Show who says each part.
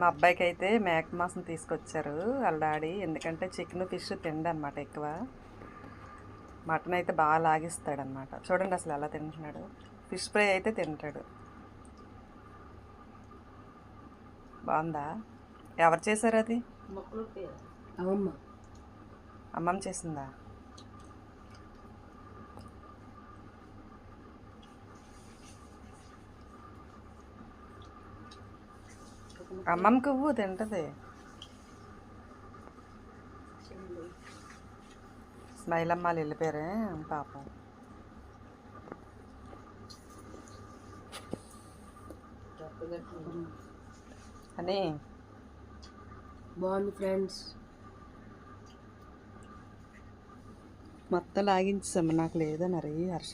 Speaker 1: మా అబ్బాయికి అయితే మేక మాంసం తీసుకొచ్చారు వాళ్ళ డాడీ. ఎందుకంటే చికెన్ ఫిష్ తిండనమాట ఎక్కువ. మటన్ అయితే బాగా లాగిస్తాడనమాట. చూడండి అసలు ఎలా తింటున్నాడు. ఫిష్ ఫ్రై అయితే తింటాడు. బాగుందా? ఎవరు చేశారు అది? అమ్మమ్మ చేసిందా? అమ్మమ్మకి ఇవ్వు తింటది. స్మైల్ అమ్మాలు వెళ్ళిపోయారే పాపం. అని
Speaker 2: బాగుంది ఫ్రెండ్స్.
Speaker 1: మొత్తం లాగించాము నాకు లేదా మరి హర్ష.